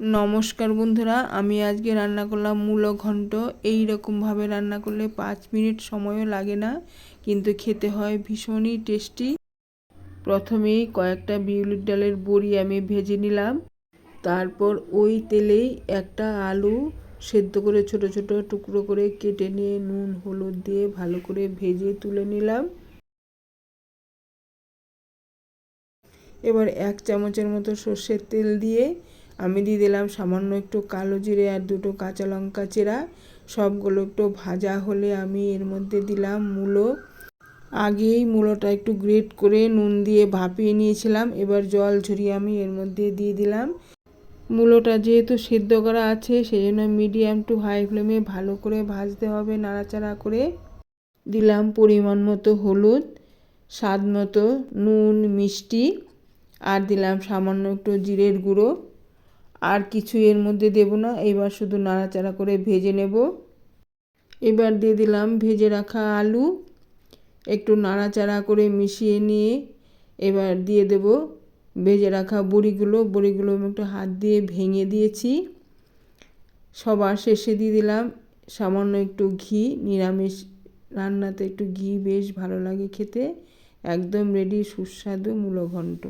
নমস্কার বন্ধুরা, আমি আজকে রান্না করলাম মূলো ঘন্ট। এই রকমভাবে রান্না করলে পাঁচ মিনিট সময়ও লাগে না, কিন্তু খেতে হয় ভীষণই টেস্টি। প্রথমেই কয়েকটা বিউলির ডালের বড়ি আমি ভেজে নিলাম। তারপর ওই তেলেই একটা আলু সেদ্ধ করে ছোট ছোট টুকরো করে কেটে নিয়ে নুন, হলুদ দিয়ে ভালো করে ভেজে তুলে নিলাম। এবার এক চামচের মতো সর্ষের তেল দিয়ে আমি দিয়ে দিলাম সামান্য একটু কালো জিরে আর দুটো কাঁচা লঙ্কা চেরা। সবগুলো একটু ভাজা হলে আমি এর মধ্যে দিলাম মূলো। আগেই মূলোটা একটু গ্রেট করে নুন দিয়ে ভাপিয়ে নিয়েছিলাম। এবার জল ঝরিয়ে আমি এর মধ্যে দিয়ে দিলাম। মূলোটা যেহেতু সিদ্ধ করা আছে সেই জন্য মিডিয়াম টু হাই ফ্লেমে ভালো করে ভাজতে হবে নাড়াচাড়া করে। দিলাম পরিমাণ মতো হলুদ, স্বাদ মতো নুন, মিষ্টি। আর দিলাম সামান্য একটু জিরের গুঁড়ো। আর কিছু এর মধ্যে দেব না। এবার শুধু নাড়াচাড়া করে ভেজে নেব। এবার দিয়ে দিলাম ভেজে রাখা আলু। একটু নাড়াচাড়া করে মিশিয়ে নিয়ে এবার দিয়ে দেব ভেজে রাখা বড়িগুলো। বড়িগুলো আমি একটু হাত দিয়ে ভেঙে দিয়েছি। সবার শেষে দিয়ে দিলাম সামান্য একটু ঘি। নিরামিষ রান্নাতে একটু ঘি বেশ ভালো লাগে খেতে। একদম রেডি সুস্বাদু মূলো ঘন্ট